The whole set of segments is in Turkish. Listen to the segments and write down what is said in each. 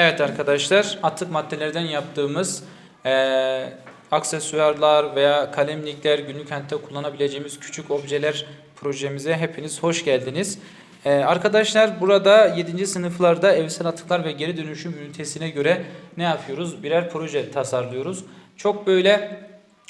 Evet arkadaşlar atık maddelerden yaptığımız eee, aksesuarlar veya kalemlikler günlük hayatta kullanabileceğimiz küçük objeler projemize hepiniz hoş geldiniz. Eee, arkadaşlar burada 7. sınıflarda evsel atıklar ve geri dönüşüm ünitesine göre ne yapıyoruz? Birer proje tasarlıyoruz. Çok böyle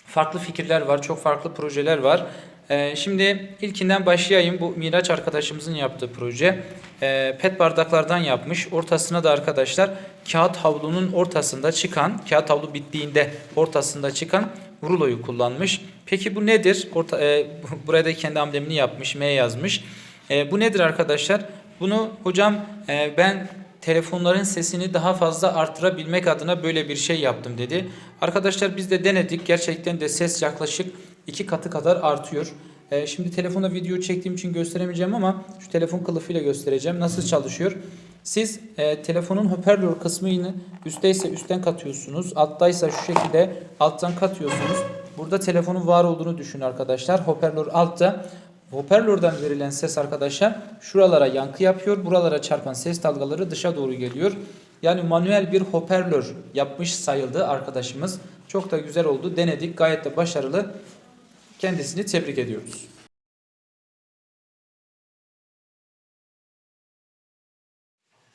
farklı fikirler var, çok farklı projeler var. Ee, şimdi ilkinden başlayayım. Bu Miraç arkadaşımızın yaptığı proje. Ee, pet bardaklardan yapmış. Ortasına da arkadaşlar kağıt havlunun ortasında çıkan, kağıt havlu bittiğinde ortasında çıkan ruloyu kullanmış. Peki bu nedir? Orta, e, buraya da kendi amblemini yapmış, M yazmış. E, bu nedir arkadaşlar? Bunu hocam e, ben telefonların sesini daha fazla arttırabilmek adına böyle bir şey yaptım dedi. Arkadaşlar biz de denedik. Gerçekten de ses yaklaşık iki katı kadar artıyor. Ee, şimdi telefonda video çektiğim için gösteremeyeceğim ama şu telefon kılıfıyla göstereceğim. Nasıl çalışıyor? Siz e, telefonun hoparlör kısmını üstteyse üstten katıyorsunuz. Alttaysa şu şekilde alttan katıyorsunuz. Burada telefonun var olduğunu düşün arkadaşlar. Hoparlör altta. Hoparlörden verilen ses arkadaşlar şuralara yankı yapıyor. Buralara çarpan ses dalgaları dışa doğru geliyor. Yani manuel bir hoparlör yapmış sayıldı arkadaşımız. Çok da güzel oldu. Denedik. Gayet de başarılı. Kendisini tebrik ediyoruz.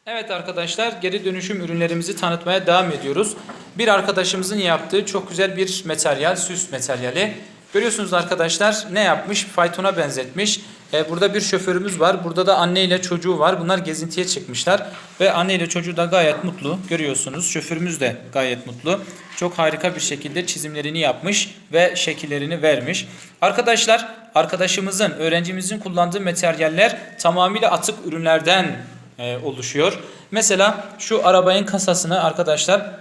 Evet arkadaşlar geri dönüşüm ürünlerimizi tanıtmaya devam ediyoruz. Bir arkadaşımızın yaptığı çok güzel bir materyal, süs materyali. Görüyorsunuz arkadaşlar ne yapmış? Faytona benzetmiş. Ee, burada bir şoförümüz var. Burada da anne ile çocuğu var. Bunlar gezintiye çıkmışlar. Ve anne ile çocuğu da gayet mutlu. Görüyorsunuz. Şoförümüz de gayet mutlu. Çok harika bir şekilde çizimlerini yapmış ve şekillerini vermiş. Arkadaşlar arkadaşımızın, öğrencimizin kullandığı materyaller tamamıyla atık ürünlerden e, oluşuyor. Mesela şu arabanın kasasını arkadaşlar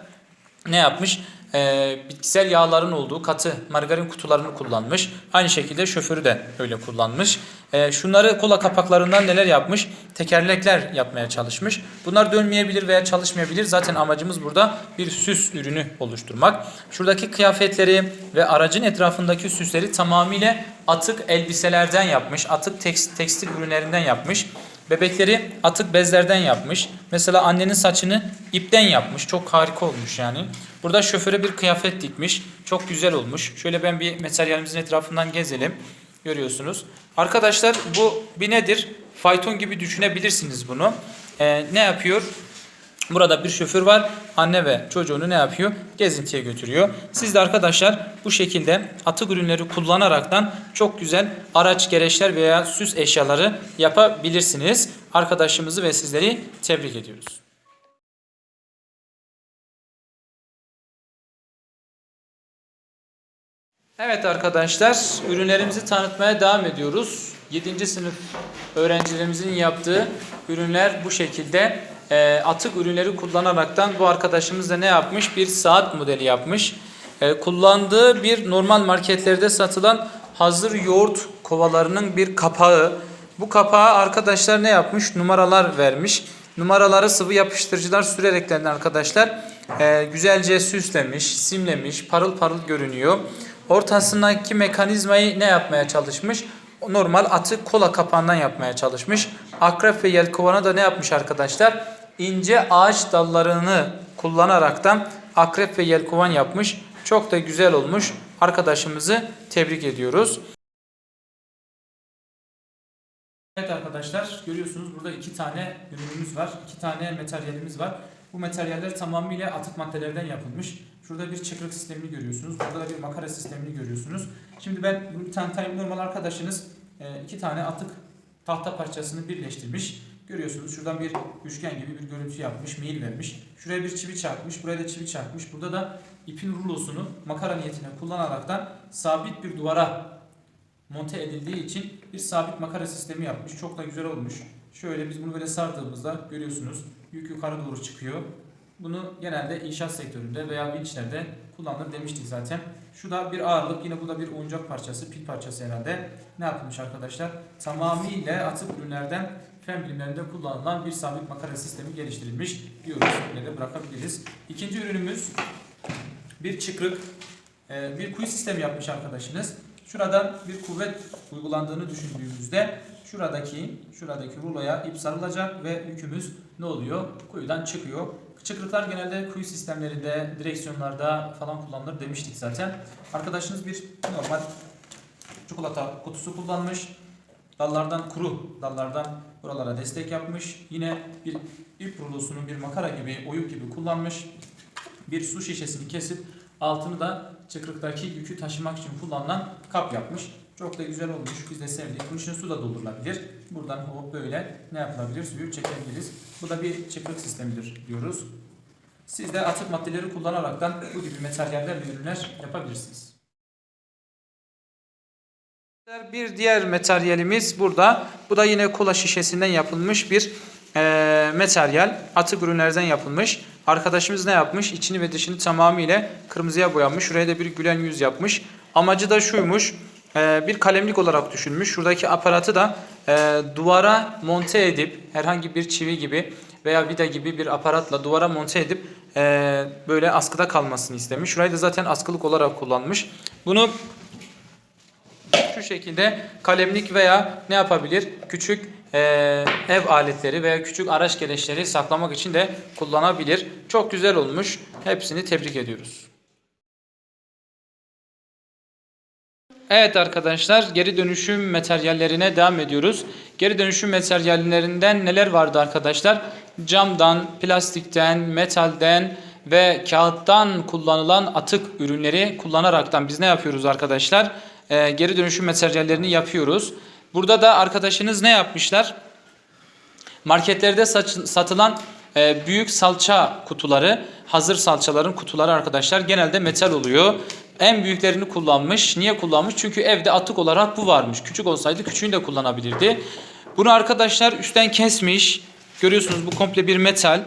ne yapmış? E, bitkisel yağların olduğu katı margarin kutularını kullanmış. Aynı şekilde şoförü de öyle kullanmış. E, şunları kola kapaklarından neler yapmış? Tekerlekler yapmaya çalışmış. Bunlar dönmeyebilir veya çalışmayabilir. Zaten amacımız burada bir süs ürünü oluşturmak. Şuradaki kıyafetleri ve aracın etrafındaki süsleri tamamıyla atık elbiselerden yapmış. Atık tekst- tekstil ürünlerinden yapmış. Bebekleri atık bezlerden yapmış. Mesela annenin saçını ipten yapmış. Çok harika olmuş yani. Burada şoföre bir kıyafet dikmiş. Çok güzel olmuş. Şöyle ben bir materyalimizin etrafından gezelim. Görüyorsunuz. Arkadaşlar bu bir nedir? Fayton gibi düşünebilirsiniz bunu. Ee, ne yapıyor? Burada bir şoför var. Anne ve çocuğunu ne yapıyor? Gezintiye götürüyor. Siz de arkadaşlar bu şekilde atık ürünleri kullanaraktan çok güzel araç gereçler veya süs eşyaları yapabilirsiniz. Arkadaşımızı ve sizleri tebrik ediyoruz. Evet arkadaşlar, ürünlerimizi tanıtmaya devam ediyoruz. 7. sınıf öğrencilerimizin yaptığı ürünler bu şekilde. E, atık ürünleri kullanaraktan bu arkadaşımız da ne yapmış? Bir saat modeli yapmış. E, kullandığı bir normal marketlerde satılan hazır yoğurt kovalarının bir kapağı. Bu kapağa arkadaşlar ne yapmış? Numaralar vermiş. Numaraları sıvı yapıştırıcılar sürerekten arkadaşlar e, güzelce süslemiş, simlemiş, parıl parıl görünüyor. Ortasındaki mekanizmayı ne yapmaya çalışmış? Normal atık kola kapağından yapmaya çalışmış. Akrep ve yelkovana da ne yapmış arkadaşlar? İnce ağaç dallarını kullanaraktan akrep ve yelkovan yapmış. Çok da güzel olmuş. Arkadaşımızı tebrik ediyoruz. Evet arkadaşlar görüyorsunuz burada iki tane ürünümüz var. iki tane materyalimiz var. Bu materyaller tamamıyla atık maddelerden yapılmış. Şurada bir çıkrık sistemini görüyorsunuz. Burada da bir makara sistemini görüyorsunuz. Şimdi ben bunu tanıtayım. Normal arkadaşınız e, iki tane atık tahta parçasını birleştirmiş. Görüyorsunuz şuradan bir üçgen gibi bir görüntü yapmış, mail vermiş. Şuraya bir çivi çakmış, buraya da çivi çakmış. Burada da ipin rulosunu makara niyetine kullanaraktan sabit bir duvara monte edildiği için bir sabit makara sistemi yapmış. Çok da güzel olmuş. Şöyle biz bunu böyle sardığımızda görüyorsunuz yük yukarı doğru çıkıyor. Bunu genelde inşaat sektöründe veya vinçlerde kullanılır demiştik zaten. Şu da bir ağırlık. Yine bu da bir oyuncak parçası, pil parçası herhalde. Ne yapılmış arkadaşlar? Tamamıyla atık ürünlerden fen bilimlerinde kullanılan bir sabit makara sistemi geliştirilmiş diyoruz. Böyle de bırakabiliriz. İkinci ürünümüz bir çıkrık, e, bir kuyu sistemi yapmış arkadaşınız. Şurada bir kuvvet uygulandığını düşündüğümüzde şuradaki şuradaki ruloya ip sarılacak ve yükümüz ne oluyor? Kuyudan çıkıyor. Çıkrıklar genelde kuyu sistemlerinde, direksiyonlarda falan kullanılır demiştik zaten. Arkadaşınız bir normal çikolata kutusu kullanmış. Dallardan kuru dallardan buralara destek yapmış. Yine bir ip rulosunu bir makara gibi, oyuk gibi kullanmış. Bir su şişesini kesip altını da çıkrıktaki yükü taşımak için kullanılan kap yapmış. Çok da güzel olmuş. Biz de sevdik. Bunun içine su da doldurulabilir. Buradan hop böyle ne yapılabilir? Suyu çekebiliriz. Bu da bir çıkrık sistemidir diyoruz. Siz de atık maddeleri kullanaraktan bu gibi materyallerle ürünler yapabilirsiniz. Bir diğer materyalimiz burada. Bu da yine kola şişesinden yapılmış bir eee materyal. Atık ürünlerden yapılmış. Arkadaşımız ne yapmış? İçini ve dışını tamamıyla kırmızıya boyamış. Şuraya da bir gülen yüz yapmış. Amacı da şuymuş. Eee, bir kalemlik olarak düşünmüş. Şuradaki aparatı da eee, duvara monte edip herhangi bir çivi gibi veya vida gibi bir aparatla duvara monte edip eee, böyle askıda kalmasını istemiş. Şurayı da zaten askılık olarak kullanmış. Bunu şu şekilde kalemlik veya ne yapabilir? Küçük eee, ev aletleri veya küçük araç gereçleri saklamak için de kullanabilir. Çok güzel olmuş. Hepsini tebrik ediyoruz. Evet arkadaşlar geri dönüşüm materyallerine devam ediyoruz. Geri dönüşüm materyallerinden neler vardı arkadaşlar? Camdan, plastikten, metalden ve kağıttan kullanılan atık ürünleri kullanaraktan biz ne yapıyoruz arkadaşlar? Ee, geri dönüşüm materyallerini yapıyoruz. Burada da arkadaşınız ne yapmışlar? Marketlerde satılan e, büyük salça kutuları, hazır salçaların kutuları arkadaşlar genelde metal oluyor. En büyüklerini kullanmış. Niye kullanmış? Çünkü evde atık olarak bu varmış. Küçük olsaydı küçüğünü de kullanabilirdi. Bunu arkadaşlar üstten kesmiş. Görüyorsunuz bu komple bir metal.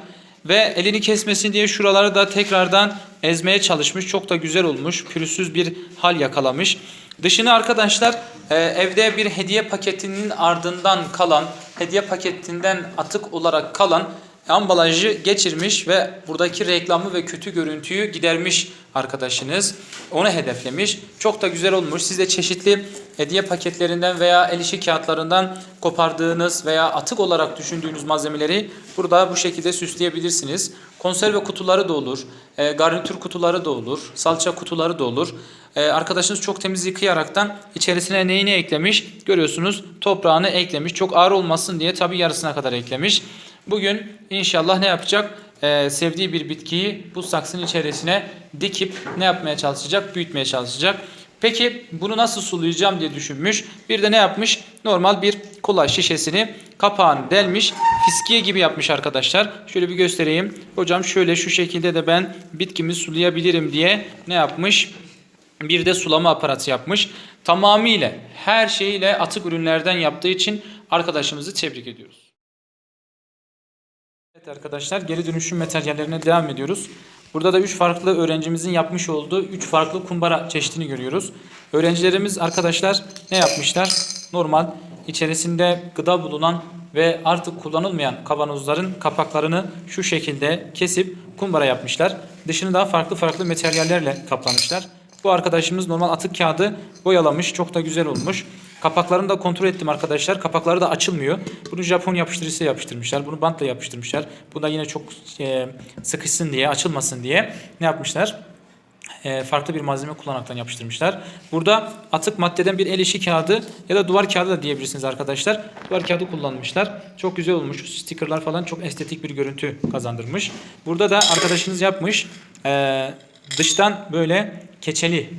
Ve elini kesmesin diye şuraları da tekrardan ezmeye çalışmış. Çok da güzel olmuş. Pürüzsüz bir hal yakalamış. Dışını arkadaşlar e, evde bir hediye paketinin ardından kalan, hediye paketinden atık olarak kalan ambalajı geçirmiş ve buradaki reklamı ve kötü görüntüyü gidermiş arkadaşınız. Onu hedeflemiş. Çok da güzel olmuş. Siz de çeşitli hediye paketlerinden veya el işi kağıtlarından kopardığınız veya atık olarak düşündüğünüz malzemeleri burada bu şekilde süsleyebilirsiniz. Konserve kutuları da olur, e, garnitür kutuları da olur, salça kutuları da olur. E, arkadaşınız çok temiz yıkayaraktan içerisine neyini eklemiş? Görüyorsunuz toprağını eklemiş. Çok ağır olmasın diye tabi yarısına kadar eklemiş. Bugün inşallah ne yapacak? Ee, sevdiği bir bitkiyi bu saksının içerisine dikip ne yapmaya çalışacak? Büyütmeye çalışacak. Peki bunu nasıl sulayacağım diye düşünmüş. Bir de ne yapmış? Normal bir kola şişesini kapağını delmiş. Fiskiye gibi yapmış arkadaşlar. Şöyle bir göstereyim. Hocam şöyle şu şekilde de ben bitkimi sulayabilirim diye ne yapmış? Bir de sulama aparatı yapmış. Tamamıyla her şeyiyle atık ürünlerden yaptığı için arkadaşımızı tebrik ediyoruz. Evet arkadaşlar geri dönüşüm materyallerine devam ediyoruz. Burada da 3 farklı öğrencimizin yapmış olduğu 3 farklı kumbara çeşidini görüyoruz. Öğrencilerimiz arkadaşlar ne yapmışlar? Normal içerisinde gıda bulunan ve artık kullanılmayan kavanozların kapaklarını şu şekilde kesip kumbara yapmışlar. Dışını da farklı farklı materyallerle kaplamışlar. Bu arkadaşımız normal atık kağıdı boyalamış. Çok da güzel olmuş. Kapaklarını da kontrol ettim arkadaşlar. Kapakları da açılmıyor. Bunu Japon yapıştırıcısı yapıştırmışlar. Bunu bantla yapıştırmışlar. Bu da yine çok e, sıkışsın diye, açılmasın diye ne yapmışlar? E, farklı bir malzeme kullanaraktan yapıştırmışlar. Burada atık maddeden bir el işi kağıdı ya da duvar kağıdı da diyebilirsiniz arkadaşlar. Duvar kağıdı kullanmışlar. Çok güzel olmuş. Stickerlar falan çok estetik bir görüntü kazandırmış. Burada da arkadaşınız yapmış. E, dıştan böyle keçeli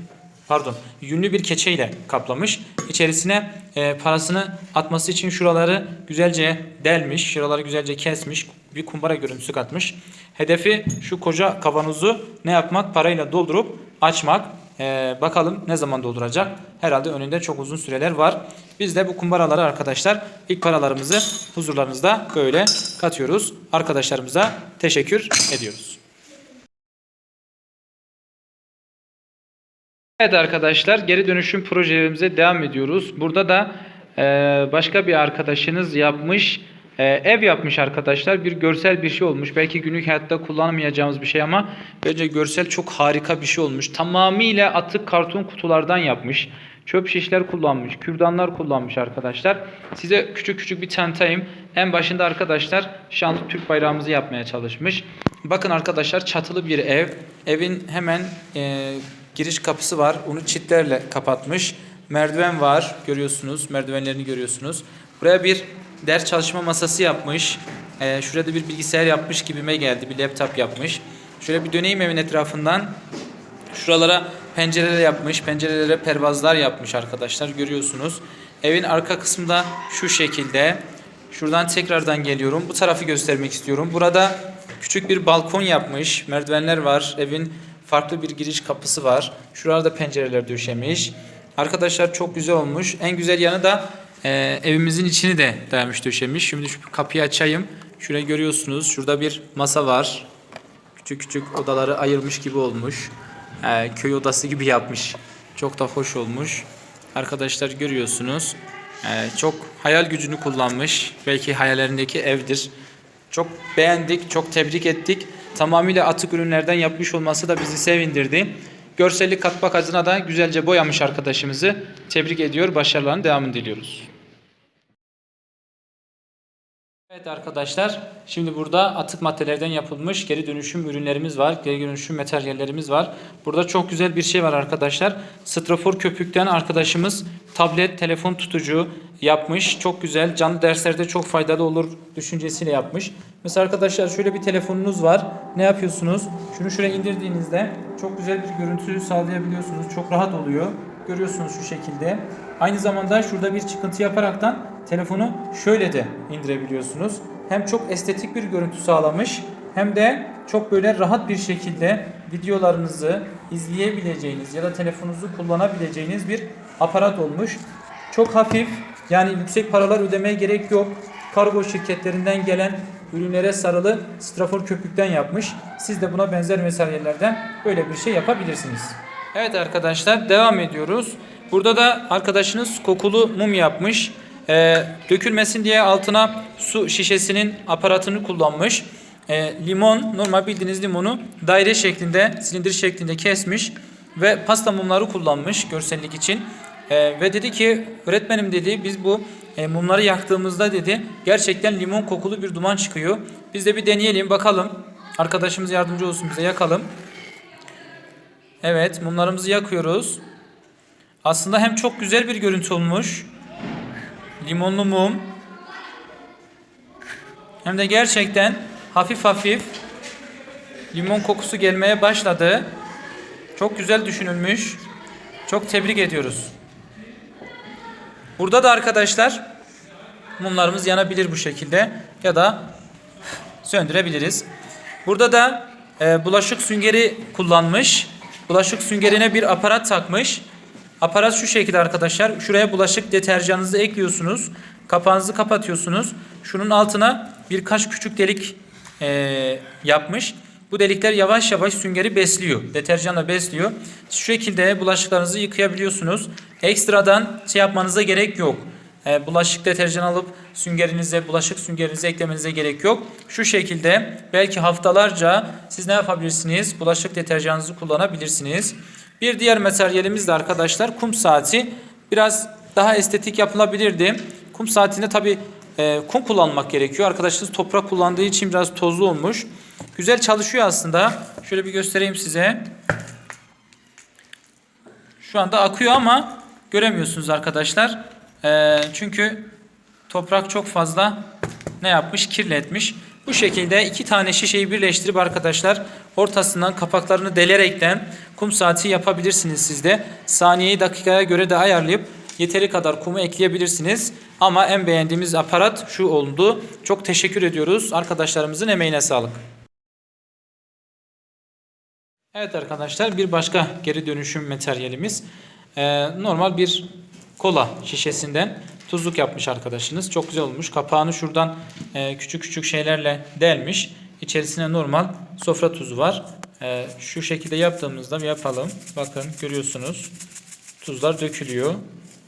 pardon yünlü bir keçeyle kaplamış. İçerisine e, parasını atması için şuraları güzelce delmiş. Şuraları güzelce kesmiş. Bir kumbara görüntüsü katmış. Hedefi şu koca kavanozu ne yapmak? Parayla doldurup açmak. E, bakalım ne zaman dolduracak? Herhalde önünde çok uzun süreler var. Biz de bu kumbaraları arkadaşlar ilk paralarımızı huzurlarınızda böyle katıyoruz. Arkadaşlarımıza teşekkür ediyoruz. Evet arkadaşlar geri dönüşüm projelerimize devam ediyoruz. Burada da e, başka bir arkadaşınız yapmış e, ev yapmış arkadaşlar. Bir görsel bir şey olmuş. Belki günlük hayatta kullanamayacağımız bir şey ama bence görsel çok harika bir şey olmuş. Tamamıyla atık karton kutulardan yapmış. Çöp şişler kullanmış, kürdanlar kullanmış arkadaşlar. Size küçük küçük bir tanıtayım. En başında arkadaşlar şanlı Türk bayrağımızı yapmaya çalışmış. Bakın arkadaşlar çatılı bir ev. Evin hemen e, giriş kapısı var. Onu çitlerle kapatmış. Merdiven var. Görüyorsunuz. Merdivenlerini görüyorsunuz. Buraya bir ders çalışma masası yapmış. E, şurada bir bilgisayar yapmış gibime geldi. Bir laptop yapmış. Şöyle bir döneyim evin etrafından. Şuralara pencereler yapmış. Pencerelere pervazlar yapmış arkadaşlar. Görüyorsunuz. Evin arka kısmında şu şekilde. Şuradan tekrardan geliyorum. Bu tarafı göstermek istiyorum. Burada küçük bir balkon yapmış. Merdivenler var. Evin farklı bir giriş kapısı var. Şuralarda pencereler döşemiş. Arkadaşlar çok güzel olmuş. En güzel yanı da e, evimizin içini de dayamış döşemiş. Şimdi şu kapıyı açayım. Şurayı görüyorsunuz. Şurada bir masa var. Küçük küçük odaları ayırmış gibi olmuş. Ee, köy odası gibi yapmış. Çok da hoş olmuş. Arkadaşlar görüyorsunuz. Ee, çok hayal gücünü kullanmış. Belki hayallerindeki evdir. Çok beğendik, çok tebrik ettik. Tamamıyla atık ürünlerden yapmış olması da bizi sevindirdi. Görsellik katmak adına da güzelce boyamış arkadaşımızı. Tebrik ediyor, başarıların devamını diliyoruz. Evet arkadaşlar, şimdi burada atık maddelerden yapılmış geri dönüşüm ürünlerimiz var, geri dönüşüm materyallerimiz var. Burada çok güzel bir şey var arkadaşlar. Strafor köpükten arkadaşımız tablet, telefon tutucu yapmış. Çok güzel, canlı derslerde çok faydalı olur düşüncesiyle yapmış. Mesela arkadaşlar şöyle bir telefonunuz var. Ne yapıyorsunuz? Şunu şuraya indirdiğinizde çok güzel bir görüntü sağlayabiliyorsunuz. Çok rahat oluyor. Görüyorsunuz şu şekilde. Aynı zamanda şurada bir çıkıntı yaparaktan telefonu şöyle de indirebiliyorsunuz. Hem çok estetik bir görüntü sağlamış hem de çok böyle rahat bir şekilde videolarınızı izleyebileceğiniz ya da telefonunuzu kullanabileceğiniz bir aparat olmuş. Çok hafif yani yüksek paralar ödemeye gerek yok. Kargo şirketlerinden gelen ürünlere sarılı strafor köpükten yapmış. Siz de buna benzer materyallerden böyle bir şey yapabilirsiniz. Evet arkadaşlar devam ediyoruz. Burada da arkadaşınız kokulu mum yapmış. Ee, dökülmesin diye altına su şişesinin aparatını kullanmış. Ee, limon normal bildiğiniz limonu daire şeklinde silindir şeklinde kesmiş ve pasta mumları kullanmış görsellik için. Ee, ve dedi ki öğretmenim dedi biz bu e, mumları yaktığımızda dedi gerçekten limon kokulu bir duman çıkıyor. Biz de bir deneyelim bakalım. Arkadaşımız yardımcı olsun bize yakalım. Evet mumlarımızı yakıyoruz. Aslında hem çok güzel bir görüntü olmuş. Limonlu mum. Hem de gerçekten hafif hafif limon kokusu gelmeye başladı. Çok güzel düşünülmüş. Çok tebrik ediyoruz. Burada da arkadaşlar mumlarımız yanabilir bu şekilde ya da söndürebiliriz. Burada da e, bulaşık süngeri kullanmış. Bulaşık süngerine bir aparat takmış. Aparat şu şekilde arkadaşlar. Şuraya bulaşık deterjanınızı ekliyorsunuz. Kapağınızı kapatıyorsunuz. Şunun altına birkaç küçük delik e, yapmış. Bu delikler yavaş yavaş süngeri besliyor. Deterjanla besliyor. Şu şekilde bulaşıklarınızı yıkayabiliyorsunuz. Ekstradan şey yapmanıza gerek yok. E, bulaşık deterjan alıp süngerinize, bulaşık süngerinize eklemenize gerek yok. Şu şekilde belki haftalarca siz ne yapabilirsiniz? Bulaşık deterjanınızı kullanabilirsiniz. Bir diğer materyalimiz de arkadaşlar kum saati. Biraz daha estetik yapılabilirdi. Kum saatinde tabi e, kum kullanmak gerekiyor. Arkadaşlar toprak kullandığı için biraz tozlu olmuş. Güzel çalışıyor aslında. Şöyle bir göstereyim size. Şu anda akıyor ama göremiyorsunuz arkadaşlar. E, çünkü toprak çok fazla ne yapmış? Kirletmiş. Bu şekilde iki tane şişeyi birleştirip arkadaşlar ortasından kapaklarını delerekten kum saati yapabilirsiniz siz de. Saniyeyi dakikaya göre de ayarlayıp yeteri kadar kumu ekleyebilirsiniz. Ama en beğendiğimiz aparat şu oldu. Çok teşekkür ediyoruz. Arkadaşlarımızın emeğine sağlık. Evet arkadaşlar bir başka geri dönüşüm materyalimiz. Ee, normal bir kola şişesinden tuzluk yapmış arkadaşınız. Çok güzel olmuş. Kapağını şuradan e, küçük küçük şeylerle delmiş. İçerisine normal sofra tuzu var. E, şu şekilde yaptığımızda yapalım. Bakın görüyorsunuz. Tuzlar dökülüyor.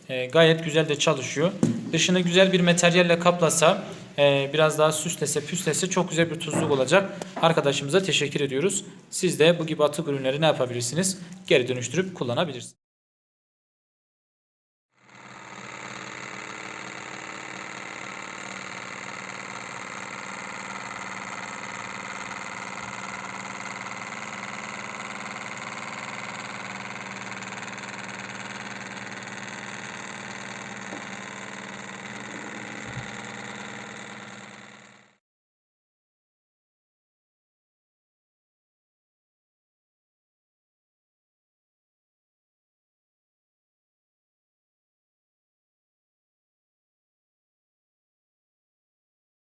E, gayet güzel de çalışıyor. Dışını güzel bir materyalle kaplasa e, biraz daha süslese püslese çok güzel bir tuzluk olacak. Arkadaşımıza teşekkür ediyoruz. Siz de bu gibi atık ürünleri ne yapabilirsiniz? Geri dönüştürüp kullanabilirsiniz.